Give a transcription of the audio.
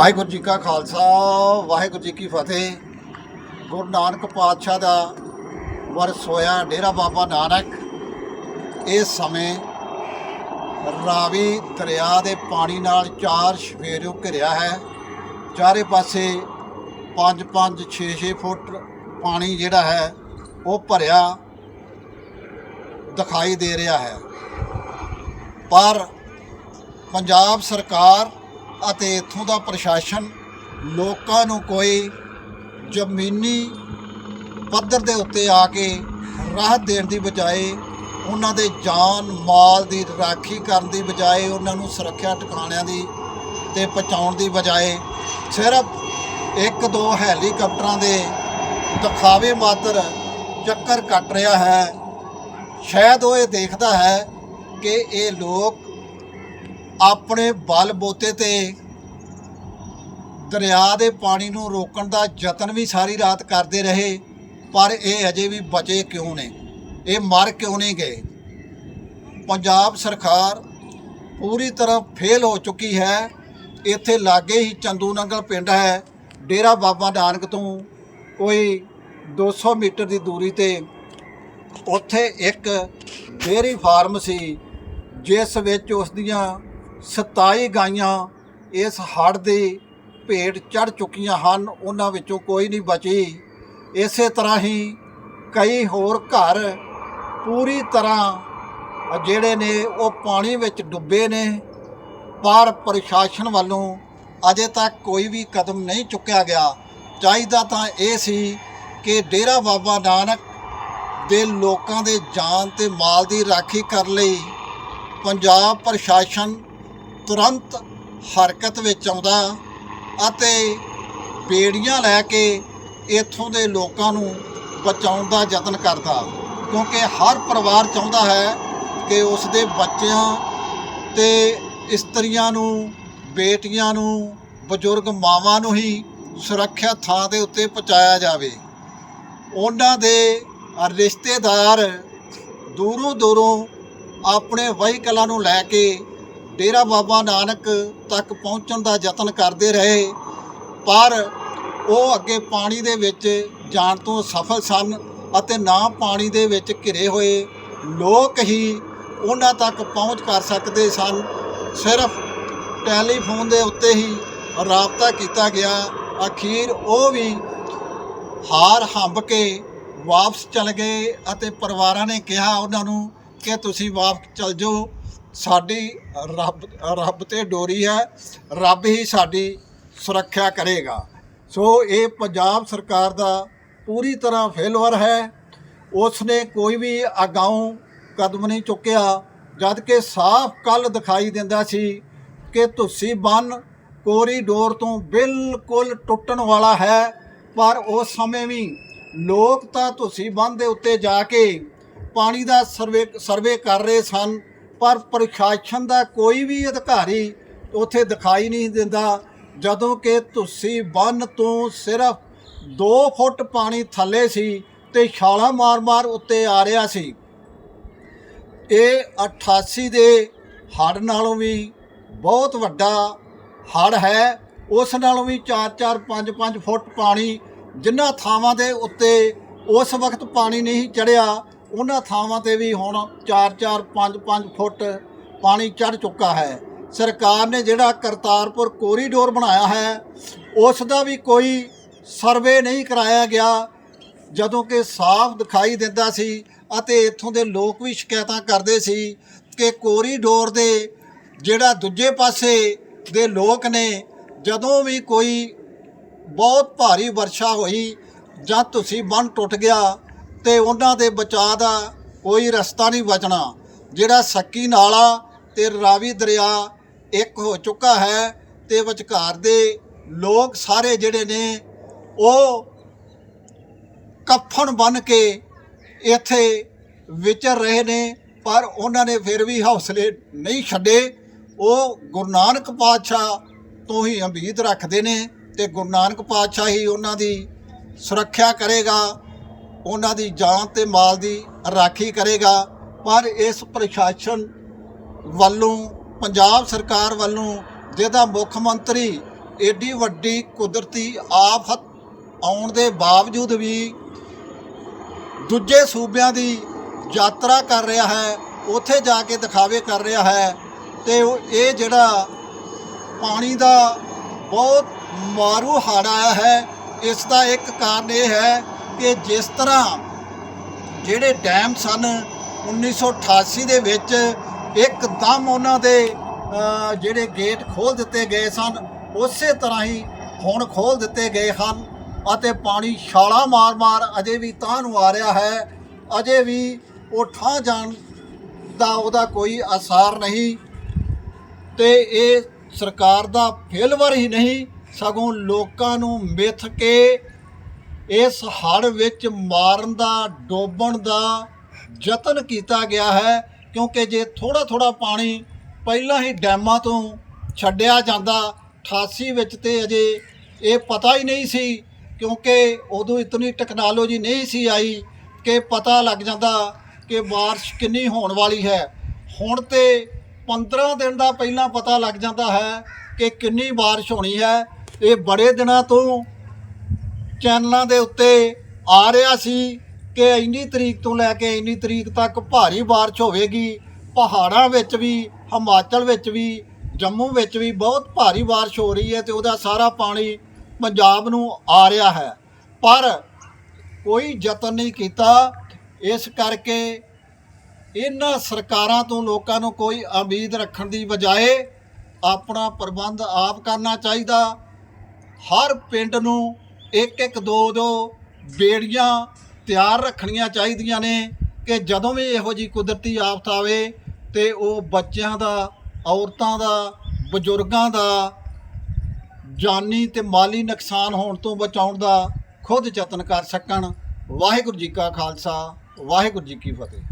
ਵਾਹਿਗੁਰੂ ਜੀ ਕਾ ਖਾਲਸਾ, ਵਾਹਿਗੁਰੂ ਜੀ ਕੀ ਫਤਿਹ। ਗੁਰੂ ਨਾਨਕ ਪਾਤਸ਼ਾਹ ਦਾ ਵਰਸ ਹੋਇਆ ਡੇਰਾ ਬਾਬਾ ਨਾਨਕ। ਇਸ ਸਮੇਂ ਰਾਵੀ ਦਰਿਆ ਦੇ ਪਾਣੀ ਨਾਲ ਚਾਰ ਸ਼ਫੇਰਿਓ ਘਿਰਿਆ ਹੈ। ਚਾਰੇ ਪਾਸੇ 5-5 6-6 ਫੁੱਟ ਪਾਣੀ ਜਿਹੜਾ ਹੈ, ਉਹ ਭਰਿਆ ਦਿਖਾਈ ਦੇ ਰਿਹਾ ਹੈ। ਪਰ ਪੰਜਾਬ ਸਰਕਾਰ ਅਤੇ ਇੱਥੋਂ ਦਾ ਪ੍ਰਸ਼ਾਸਨ ਲੋਕਾਂ ਨੂੰ ਕੋਈ ਜ਼ਮੀਨੀ ਪੱਧਰ ਦੇ ਉੱਤੇ ਆ ਕੇ ਰਾਹਤ ਦੇਣ ਦੀ ਬਜਾਏ ਉਹਨਾਂ ਦੇ ਜਾਨ ਮਾਲ ਦੀ ਰਾਖੀ ਕਰਨ ਦੀ ਬਜਾਏ ਉਹਨਾਂ ਨੂੰ ਸੁਰੱਖਿਆ ਟਿਕਾਣਿਆਂ ਦੀ ਤੇ ਪਹੁੰਚਾਉਣ ਦੀ ਬਜਾਏ ਸਿਰਫ ਇੱਕ ਦੋ ਹੈਲੀਕਾਪਟਰਾਂ ਦੇ ਦਿਖਾਵੇ ਮਾਤਰ ਚੱਕਰ ਕੱਟ ਰਿਹਾ ਹੈ। ਸ਼ਾਇਦ ਉਹ ਇਹ ਦੇਖਦਾ ਹੈ ਕਿ ਇਹ ਲੋਕ ਆਪਣੇ ਬਲ ਬੋਤੇ ਤੇ ਦਰਿਆ ਦੇ ਪਾਣੀ ਨੂੰ ਰੋਕਣ ਦਾ ਯਤਨ ਵੀ ਸਾਰੀ ਰਾਤ ਕਰਦੇ ਰਹੇ, ਪਰ ਇਹ ਅਜੇ ਵੀ ਬਚੇ ਕਿਉਂ ਨੇ? ਇਹ ਮਰ ਕਿਉਂ ਨਹੀਂ ਗਏ? ਪੰਜਾਬ ਸਰਕਾਰ ਪੂਰੀ ਤਰ੍ਹਾਂ ਫੇਲ ਹੋ ਚੁੱਕੀ ਹੈ। ਇੱਥੇ ਲਾਗੇ ਹੀ ਚੰਦੂ ਨੰਗਲ ਪਿੰਡ ਹੈ। ਡੇਰਾ ਬਾਬਾ ਨਾਨਕ ਤੋਂ ਕੋਈ 200 ਮੀਟਰ ਦੀ ਦੂਰੀ ਤੇ ਉੱਥੇ ਇੱਕ ਡੇਅਰੀ ਫਾਰਮ ਸੀ, ਜਿਸ ਵਿੱਚ ਉਸ ਦੀਆਂ 27 ਗਾਈਆਂ ਇਸ ਹੜ੍ਹ ਦੀ ਭੇਟ ਚੜ ਚੁੱਕੀਆਂ ਹਨ, ਉਹਨਾਂ ਵਿੱਚੋਂ ਕੋਈ ਨਹੀਂ ਬਚੀ। ਇਸੇ ਤਰ੍ਹਾਂ ਹੀ ਕਈ ਹੋਰ ਘਰ ਪੂਰੀ ਤਰ੍ਹਾਂ ਜਿਹੜੇ ਨੇ, ਉਹ ਪਾਣੀ ਵਿੱਚ ਡੁੱਬੇ ਨੇ। ਪਰ ਪ੍ਰਸ਼ਾਸਨ ਵੱਲੋਂ ਅਜੇ ਤੱਕ ਕੋਈ ਵੀ ਕਦਮ ਨਹੀਂ ਚੁੱਕਿਆ ਗਿਆ। ਚਾਹੀਦਾ ਤਾਂ ਇਹ ਸੀ ਕਿ ਡੇਰਾ ਬਾਬਾ ਨਾਨਕ ਦੇ ਲੋਕਾਂ ਦੇ ਜਾਨ ਤੇ ਮਾਲ ਦੀ ਰਾਖੀ ਕਰਨ ਲਈ। ਪੰਜਾਬ ਪ੍ਰਸ਼ਾਸਨ ਤੁਰੰਤ ਹਰਕਤ ਵਿੱਚ ਆਉਂਦਾ ਅਤੇ ਬੇੜੀਆਂ ਲੈ ਕੇ ਇੱਥੋਂ ਦੇ ਲੋਕਾਂ ਨੂੰ ਬਚਾਉਣ ਦਾ ਯਤਨ ਕਰਦਾ, ਕਿਉਂਕਿ ਹਰ ਪਰਿਵਾਰ ਚਾਹੁੰਦਾ ਹੈ ਕਿ ਉਸ ਦੇ ਬੱਚਿਆਂ ਤੇ ਇਸਤਰੀਆਂ ਨੂੰ, ਬੇਟੀਆਂ ਨੂੰ, ਬਜ਼ੁਰਗ ਮਾਵਾਂ ਨੂੰ ਹੀ ਸੁਰੱਖਿਅਤ ਥਾਂ ਦੇ ਉੱਤੇ ਪਹੁੰਚਾਇਆ ਜਾਵੇ। ਉਹਨਾਂ ਦੇ ਰਿਸ਼ਤੇਦਾਰ ਦੂਰੋਂ ਦੂਰੋਂ ਆਪਣੇ ਵਹੀਕਲਾਂ ਨੂੰ ਲੈ ਕੇ ਡੇਰਾ ਬਾਬਾ ਨਾਨਕ ਤੱਕ ਪਹੁੰਚਣ ਦਾ ਯਤਨ ਕਰਦੇ ਰਹੇ, ਪਰ ਉਹ ਅੱਗੇ ਪਾਣੀ ਦੇ ਵਿੱਚ ਜਾਣ ਤੋਂ ਸਫਲ ਸਨ ਅਤੇ ਨਾ ਪਾਣੀ ਦੇ ਵਿੱਚ ਘਿਰੇ ਹੋਏ। ਲੋਕ ਹੀ ਉਹਨਾਂ ਤੱਕ ਪਹੁੰਚ ਕਰ ਸਕਦੇ ਸਨ। ਸਿਰਫ ਟੈਲੀਫੋਨ ਦੇ ਉੱਤੇ ਹੀ ਰਾਬਤਾ ਕੀਤਾ ਗਿਆ। ਅਖੀਰ ਉਹ ਵੀ ਹਾਰ ਹੰਬ ਕੇ ਵਾਪਸ ਚਲ ਗਏ ਅਤੇ ਪਰਿਵਾਰਾਂ ਨੇ ਕਿਹਾ ਉਹਨਾਂ ਨੂੰ ਕਿ ਤੁਸੀਂ ਵਾਪਸ ਚਲ ਜਾਓ। ਸਾਡੀ ਰੱਬ ਰੱਬ ਤੇ ਡੋਰੀ ਹੈ, ਰੱਬ ਹੀ ਸਾਡੀ ਸੁਰੱਖਿਆ ਕਰੇਗਾ। ਸੋ ਇਹ ਪੰਜਾਬ ਸਰਕਾਰ ਦਾ ਪੂਰੀ ਤਰ੍ਹਾਂ ਫੇਲਵਰ ਹੈ। ਉਸ ਨੇ ਕੋਈ ਵੀ ਅਗਾਊਂ ਕਦਮ ਨਹੀਂ ਚੁੱਕਿਆ ਜਦ ਕਿ ਸਾਫ਼ ਕੱਲ ਦਿਖਾਈ ਦਿੰਦਾ ਸੀ ਕਿ ਤੁਸੀਂ ਬੰਨ ਕੋਰੀਡੋਰ ਤੋਂ ਬਿਲਕੁਲ ਟੁੱਟਣ ਵਾਲਾ ਹੈ। ਪਰ ਉਸ ਸਮੇਂ ਵੀ ਲੋਕ ਤਾਂ ਤੁਸੀਂ ਬੰਨ ਦੇ ਉੱਤੇ ਜਾ ਕੇ ਪਾਣੀ ਦਾ ਸਰਵੇ ਸਰਵੇ ਕਰ ਰਹੇ ਸਨ। ਪਰ ਪ੍ਰਸ਼ਾਸਨ ਦਾ ਕੋਈ ਵੀ ਅਧਿਕਾਰੀ ਉੱਥੇ ਦਿਖਾਈ ਨਹੀਂ ਦਿੰਦਾ, ਜਦੋਂ ਕਿ ਤੁਸੀਂ ਬੰਨ ਤੋਂ ਸਿਰਫ 2 ਫੁੱਟ ਪਾਣੀ ਥੱਲੇ ਸੀ ਤੇ ਛਾਲਾਂ ਮਾਰ-ਮਾਰ ਉੱਤੇ ਆ ਰਿਹਾ ਸੀ। ਇਹ 88 ਦੇ ਹੜ੍ਹ ਨਾਲੋਂ ਵੀ ਬਹੁਤ ਵੱਡਾ ਹੜ੍ਹ ਹੈ। ਉਸ ਨਾਲੋਂ ਵੀ 4-4 5-5 ਫੁੱਟ ਪਾਣੀ ਜਿਨ੍ਹਾਂ ਥਾਵਾਂ ਦੇ ਉੱਤੇ ਉਸ ਵਕਤ ਪਾਣੀ ਨਹੀਂ ਚੜਿਆ ਉਹਨਾਂ ਥਾਵਾਂ ਤੇ ਵੀ ਹੁਣ 4-4 5-5 ਫੁੱਟ ਪਾਣੀ ਚੜ ਚੁੱਕਾ ਹੈ। ਸਰਕਾਰ ਨੇ ਜਿਹੜਾ ਕਰਤਾਰਪੁਰ ਕੋਰੀਡੋਰ ਬਣਾਇਆ ਹੈ ਉਸ ਦਾ ਵੀ ਕੋਈ ਸਰਵੇ ਨਹੀਂ ਕਰਾਇਆ ਗਿਆ। ਜਦੋਂ ਕਿ ਸਾਫ਼ ਦਿਖਾਈ ਦਿੰਦਾ ਸੀ ਅਤੇ ਇੱਥੋਂ ਦੇ ਲੋਕ ਵੀ ਸ਼ਿਕਾਇਤਾਂ ਕਰਦੇ ਸੀ ਕਿ ਕੋਰੀਡੋਰ ਦੇ ਜਿਹੜਾ ਦੂਜੇ ਪਾਸੇ ਦੇ ਲੋਕ ਨੇ, ਜਦੋਂ ਵੀ ਕੋਈ ਬਹੁਤ ਭਾਰੀ ਵਰਸ਼ਾ ਹੋਈ ਜਾਂ ਤੁਸੀਂ ਬੰਨ ਟੁੱਟ ਗਿਆ ਤੇ ਉਹਨਾਂ ਦੇ ਬਚਾਅ ਦਾ ਕੋਈ ਰਸਤਾ ਨਹੀਂ ਬਚਣਾ। ਜਿਹੜਾ ਸੱਕੀ ਨਾਲਾ ਤੇ ਰਾਵੀ ਦਰਿਆ ਇੱਕ ਹੋ ਚੁੱਕਾ ਹੈ ਤੇ ਵਿਚਕਾਰ ਦੇ ਲੋਕ ਸਾਰੇ ਜਿਹੜੇ ਨੇ, ਉਹ ਕਫਨ ਬਨ ਕੇ ਇੱਥੇ ਵਿਚਰ ਰਹੇ ਨੇ, ਪਰ ਉਹਨਾਂ ਨੇ ਫਿਰ ਵੀ ਹੌਸਲੇ ਨਹੀਂ ਛੱਡੇ। ਉਹ ਗੁਰੂ ਨਾਨਕ ਪਾਤਸ਼ਾਹ ਤੋਂ ਹੀ ਉਮੀਦ ਰੱਖਦੇ ਨੇ ਤੇ ਗੁਰੂ ਨਾਨਕ ਪਾਤਸ਼ਾਹ ਹੀ ਉਹਨਾਂ ਦੀ ਸੁਰੱਖਿਆ ਕਰੇਗਾ। ਉਹਨਾਂ ਦੀ ਜਾਨ ਤੇ ਮਾਲ ਦੀ ਰਾਖੀ ਕਰੇਗਾ। ਪਰ ਇਸ ਪ੍ਰਸ਼ਾਸਨ ਵੱਲੋਂ, ਪੰਜਾਬ ਸਰਕਾਰ ਵੱਲੋਂ, ਜਿਹਦਾ ਮੁੱਖ ਮੰਤਰੀ ਏਡੀ ਵੱਡੀ ਕੁਦਰਤੀ ਆਫਤ ਆਉਣ ਦੇ ਬਾਵਜੂਦ ਵੀ ਦੂਜੇ ਸੂਬਿਆਂ ਦੀ ਯਾਤਰਾ ਕਰ ਰਿਹਾ ਹੈ, ਉੱਥੇ ਜਾ ਕੇ ਦਿਖਾਵੇ ਕਰ ਰਿਹਾ ਹੈ ਤੇ ਇਹ ਜਿਹੜਾ ਪਾਣੀ ਦਾ ਬਹੁਤ ਮਾਰੂ ਹਾੜ ਆਇਆ ਹੈ, ਇਸ ਦਾ ਇੱਕ ਕਾਰਨ ਇਹ ਹੈ ਕਿ ਜਿਸ ਤਰ੍ਹਾਂ ਜਿਹੜੇ ਡੈਮ ਸਨ 1988 ਦੇ ਵਿੱਚ ਇੱਕਦਮ ਉਹਨਾਂ ਦੇ ਜਿਹੜੇ ਗੇਟ ਖੋਲ ਦਿੱਤੇ ਗਏ ਸਨ, ਉਸੇ ਤਰ੍ਹਾਂ ਹੀ ਹੁਣ ਖੋਲ ਦਿੱਤੇ ਗਏ ਹਨ ਅਤੇ ਪਾਣੀ ਛਾਲਾ ਮਾਰ-ਮਾਰ ਅਜੇ ਵੀ ਤਾਂ ਨੂੰ ਆ ਰਿਹਾ ਹੈ। ਅਜੇ ਵੀ ਉਹ ਠਾਂ ਜਾਣ ਦਾ ਉਹਦਾ ਕੋਈ ਅਸਾਰ ਨਹੀਂ ਤੇ ਇਹ ਸਰਕਾਰ ਦਾ ਫੇਲਵਰ ਹੀ ਨਹੀਂ, ਸਗੋਂ ਲੋਕਾਂ ਨੂੰ ਮਿੱਥ ਕੇ ਇਸ ਹੜ੍ਹ ਵਿੱਚ ਮਾਰਨ ਦਾ, ਡੋਬਣ ਦਾ ਯਤਨ ਕੀਤਾ ਗਿਆ ਹੈ, ਕਿਉਂਕਿ ਜੇ ਥੋੜਾ ਥੋੜਾ ਪਾਣੀ ਪਹਿਲਾਂ ਹੀ ਡੈਮਾਂ ਤੋਂ ਛੱਡਿਆ ਜਾਂਦਾ 88 ਵਿੱਚ ਤੇ ਅਜੇ ਇਹ ਪਤਾ ਹੀ ਨਹੀਂ ਸੀ, ਕਿਉਂਕਿ ਉਦੋਂ ਇਤਨੀ ਟੈਕਨੋਲੋਜੀ ਨਹੀਂ ਸੀ ਆਈ ਕਿ ਪਤਾ ਲੱਗ ਜਾਂਦਾ ਕਿ ਬਾਰਿਸ਼ ਕਿੰਨੀ ਹੋਣ ਵਾਲੀ ਹੈ। ਹੁਣ ਤੇ 15 ਦਿਨ ਦਾ ਪਹਿਲਾਂ ਪਤਾ ਲੱਗ ਜਾਂਦਾ ਹੈ ਕਿ ਕਿੰਨੀ ਬਾਰਿਸ਼ ਹੋਣੀ ਹੈ। ਇਹ ਬੜੇ ਦਿਨਾਂ ਤੋਂ ਚੈਨਲਾਂ ਦੇ ਉੱਤੇ ਆ ਰਿਹਾ ਸੀ ਕਿ ਇੰਨੀ ਤਰੀਕ ਤੋਂ ਲੈ ਕੇ ਇੰਨੀ ਤਰੀਕ ਤੱਕ ਭਾਰੀ ਬਾਰਿਸ਼ ਹੋਵੇਗੀ, ਪਹਾੜਾਂ ਵਿੱਚ ਵੀ, ਹਿਮਾਚਲ ਵਿੱਚ ਵੀ, ਜੰਮੂ ਵਿੱਚ ਵੀ ਬਹੁਤ ਭਾਰੀ ਬਾਰਿਸ਼ ਹੋ ਰਹੀ ਹੈ ਤੇ ਉਹਦਾ ਸਾਰਾ ਪਾਣੀ ਪੰਜਾਬ ਨੂੰ ਆ ਰਿਹਾ ਹੈ। ਪਰ ਕੋਈ ਯਤਨ ਨਹੀਂ ਕੀਤਾ। ਇਸ ਕਰਕੇ ਇਹਨਾਂ ਸਰਕਾਰਾਂ ਤੋਂ ਲੋਕਾਂ ਨੂੰ ਕੋਈ ਉਮੀਦ ਰੱਖਣ ਦੀ ਬਜਾਏ ਆਪਣਾ ਪ੍ਰਬੰਧ ਆਪ ਕਰਨਾ ਚਾਹੀਦਾ। ਹਰ ਪਿੰਡ ਨੂੰ ਇੱਕ ਇੱਕ ਦੋ ਦੋ ਬੇੜੀਆਂ ਤਿਆਰ ਰੱਖਣੀਆਂ ਚਾਹੀਦੀਆਂ ਨੇ ਕਿ ਜਦੋਂ ਵੀ ਇਹੋ ਜੀ ਕੁਦਰਤੀ ਆਫਤ ਆਵੇ ਤੇ ਉਹ ਬੱਚਿਆਂ ਦਾ, ਔਰਤਾਂ ਦਾ, ਬਜ਼ੁਰਗਾਂ ਦਾ, ਜਾਨੀ ਤੇ ਮਾਲੀ ਨੁਕਸਾਨ ਹੋਣ ਤੋਂ ਬਚਾਉਣ ਦਾ ਖੁਦ ਯਤਨ ਕਰ ਸਕਣ। ਵਾਹਿਗੁਰੂ ਜੀ ਕਾ ਖਾਲਸਾ, ਵਾਹਿਗੁਰੂ ਜੀ ਕੀ ਫਤਿਹ।